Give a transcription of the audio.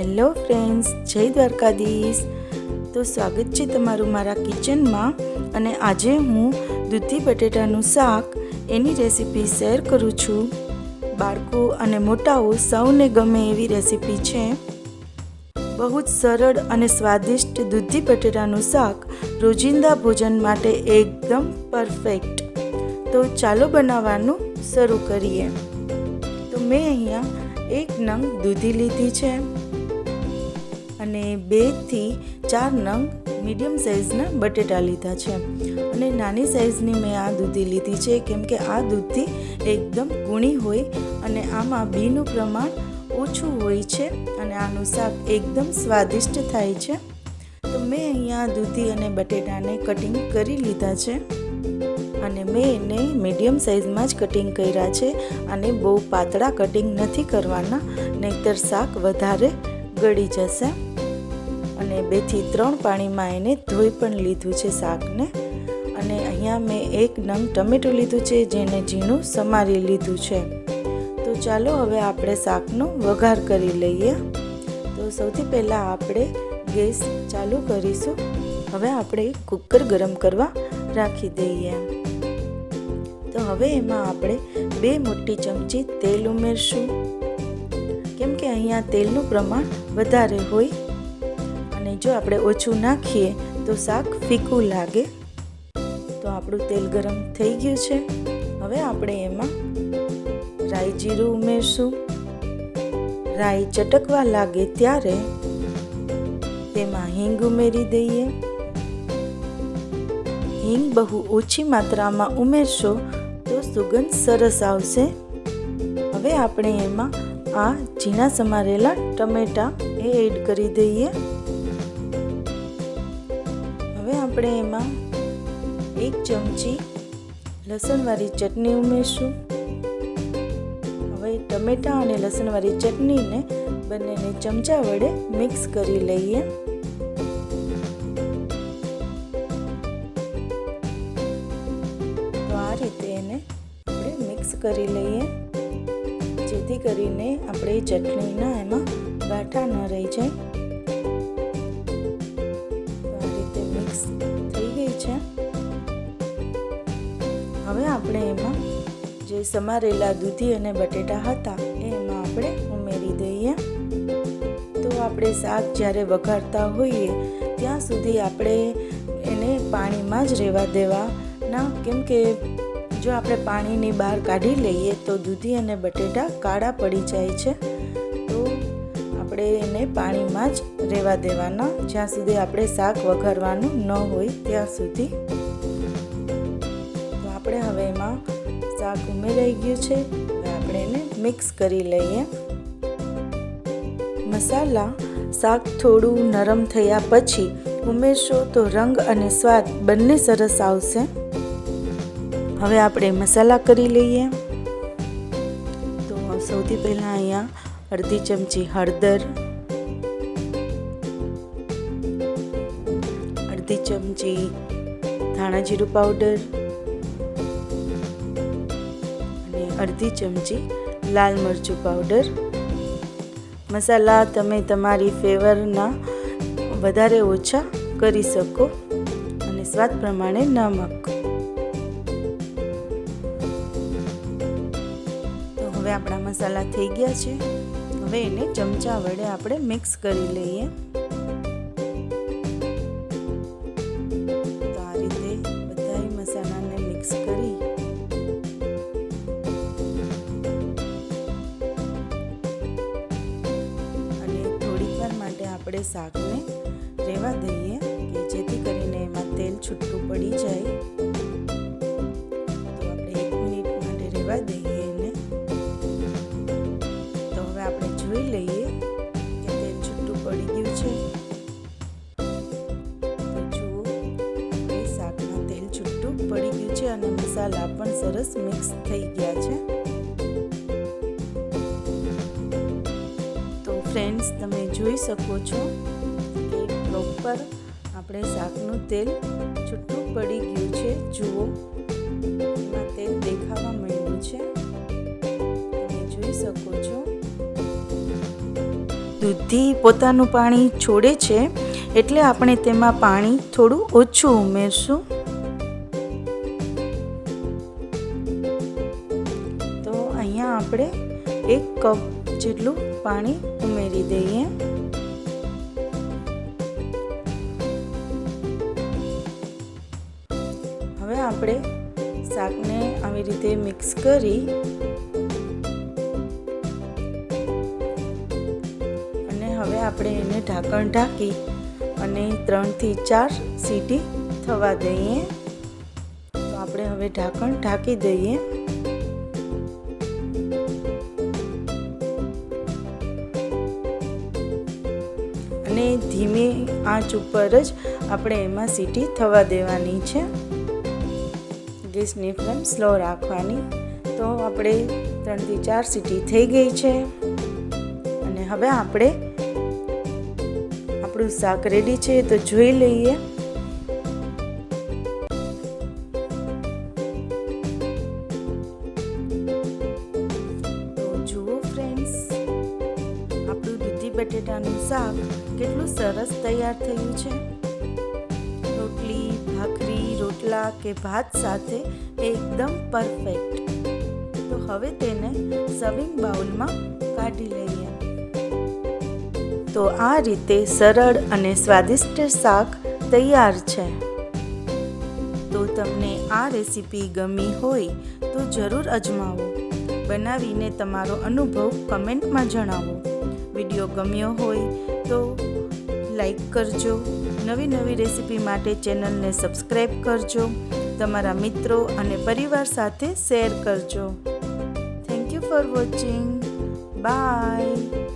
Hello friends, જય દ્વારકાધીશ. તો સ્વાગત છે તમારું મારા કિચનમાં અને આજે હું દૂધી બટેટાનું શાક એની રેસીપી શેર કરું છું. બાળકો અને મોટાઓ સૌને ગમે એવી રેસીપી છે. બહુ જ સરળ અને સ્વાદિષ્ટ દૂધી બટેટાનું શાક રોજિંદા ભોજન માટે એકદમ પરફેક્ટ. તો ચાલો બનાવવાનું શરૂ કરીએ. તો મેં અહીંયા એક નંગ દૂધી લીધી છે. અને બેથી ચાર નંગ મીડિયમ સાઇઝના બટેટા લીધા છે. અને નાની સાઇઝની મેં આ દૂધી લીધી છે, કેમ કે આ દૂધી એકદમ ગુણી હોય અને આમાં બીનું પ્રમાણ ઓછું હોય છે અને આનું શાક એકદમ સ્વાદિષ્ટ થાય છે. તો મેં અહીંયા દૂધી અને બટેટાને કટિંગ કરી લીધા છે. અને મેં એને મીડિયમ સાઇઝમાં જ કટિંગ કર્યા છે અને બહુ પાતળા કટિંગ નથી કરવાના, નહીતર શાક વધારે ગળી જશે. અને બેથી ત્રણ પાણીમાં એને ધોઈ પણ લીધું છે શાકને. અને અહીંયા મેં એક નંગ ટમેટું લીધું છે, જેને ઝીણું સમારી લીધું છે. તો ચાલો હવે આપણે શાકનો વઘાર કરી લઈએ. તો સૌથી પહેલાં આપણે ગેસ ચાલુ કરીશું. હવે આપણે કુકર ગરમ કરવા રાખી દઈએ. તો હવે એમાં આપણે બે મોટી ચમચી તેલ ઉમેરશું. કેમ કે અહીંયા તેલનું પ્રમાણ વધારે હોય જો આપણે ઓછું નાખીએ તો શાક ફીકું લાગે. તો આપણું તેલ ગરમ થઈ ગયું છે. હવે આપણે એમાં રાઈ જીરું ઉમેરશું. રાઈ ચટકવા લાગે ત્યારે તેમાં હિંગ ઉમેરી દઈએ. હિંગ બહુ ઓછી માત્રામાં ઉમેરશો તો સુગંધ સરસ આવશે. હવે આપણે એમાં આ ઝીણા સમારેલા ટમેટા એ એડ કરી દઈએ. આપણે એમાં એક ચમચી લસણવાળી ચટણી ઉમેરશું. હવે ટમેટા અને લસણવાળી ચટણીને બંનેને ચમચા વડે મિક્સ કરી લઈએ. તો આ રીતે એને આપણે મિક્સ કરી લઈએ. જેથી કરીને આપણે ચટણીના એમાં ગાંઠા ન રહી જાય. આપણે એમાં જે સમારેલા દૂધી અને બટેટા હતા, એમાં આપણે ઉમેરી દઈએ. તો આપણે શાક જ્યારે વઘારતા હોઈએ, ત્યાં સુધી આપણે એને પાણીમાં જ રહેવા દેવા. ના, કેમ કે જો આપણે પાણીની બહાર કાઢી લઈએ, તો દૂધી અને બટેટા કાળા પડી જાય છે. તો આપણે એને પાણીમાં જ રહેવા દેવાના. જ્યાં સુધી આપણે શાક વઘારવાનું ન હોય, ત્યાં સુધી. શાક ઉમેરાઈ ગયું છે આપણે એને મિક્સ કરી લઈએ. મસાલા શાક થોડું નરમ થયા પછી ઉમેરશો તો રંગ અને સ્વાદ બંને સરસ આવશે. હવે આપણે મસાલા કરી લઈએ. તો સૌથી પહેલાં અહીંયા અડધી ચમચી હળદર, અડધી ચમચી ધાણા જીરું પાવડર અડધી ચમચી લાલ મરચું પાવડર મસાલા તમે તમારી ફેવરના વધારે ઓછા કરી શકો અને સ્વાદ પ્રમાણે નમક તો હવે આપણા મસાલા થઈ ગયા છે. હવે એને ચમચા વડે આપણે મિક્સ કરી લઈએ. આપણે શાકને રહેવા દઈએ કે જેથી કરીને એમાં તેલ છૂટું પડી જાય. તો આપણે એક મિનિટ માટે રહેવા દઈએ એને. તો હવે આપણે જોઈ લઈએ કે તેલ છૂટું પડી ગયું છે. તો જુઓ શાકમાં તેલ છૂટું પડી ગયું છે અને મસાલા પણ સરસ મિક્સ થઈ ગયા છે. તમે જોઈ શકો છો કે પ્રોપર આપણે શાકનું તેલ છૂટું પડી ગયું છે. જુઓ એમાં તેલ દેખાવા મળ્યું છે. તમે જોઈ શકો છો. દૂધી પોતાનું પાણી છોડે છે એટલે આપણે તેમાં પાણી થોડું ઓછું ઉમેરશું. તો અહીંયા આપણે એક કપ જેટલું પાણી ઉમેરી દઈએ. હવે આપણે શાકને આવી રીતે મિક્સ કરી અને હવે આપણે એને ઢાંકણ ઢાંકી અને ત્રણથી ચાર સીટી થવા દઈએ. તો આપણે હવે ઢાંકણ ઢાંકી દઈએ. અને ધીમે આંચ ઉપર જ આપણે એમાં સીટી થવા દેવાની છે. ગેસની ફ્લેમ સ્લો રાખવાની. તો આપણે ત્રણથી ચાર સીટી થઈ ગઈ છે. અને હવે આપણે આપણું શાક રેડી છે તો જોઈ લઈએ. બટેટાનું શાક કેટલું સરસ તૈયાર થયું છે. રોટલી, ભાખરી, રોટલા કે ભાત સાથે એકદમ પરફેક્ટ તો હવે તેને સર્વિંગ બાઉલમાં કાઢી લઈએ. તો આ રીતે સરળ અને સ્વાદિષ્ટ શાક તૈયાર છે. તો તમને આ રેસીપી ગમી હોય તો જરૂર અજમાવો. બનાવીને તમારો અનુભવ કમેન્ટમાં જણાવો. વીડિયો ગમ્યો હોય તો લાઈક કરજો. નવી નવી રેસીપી માટે ચેનલને સબસ્ક્રાઈબ કરજો. તમારા મિત્રો અને પરિવાર સાથે શેર કરજો. Thank you for watching bye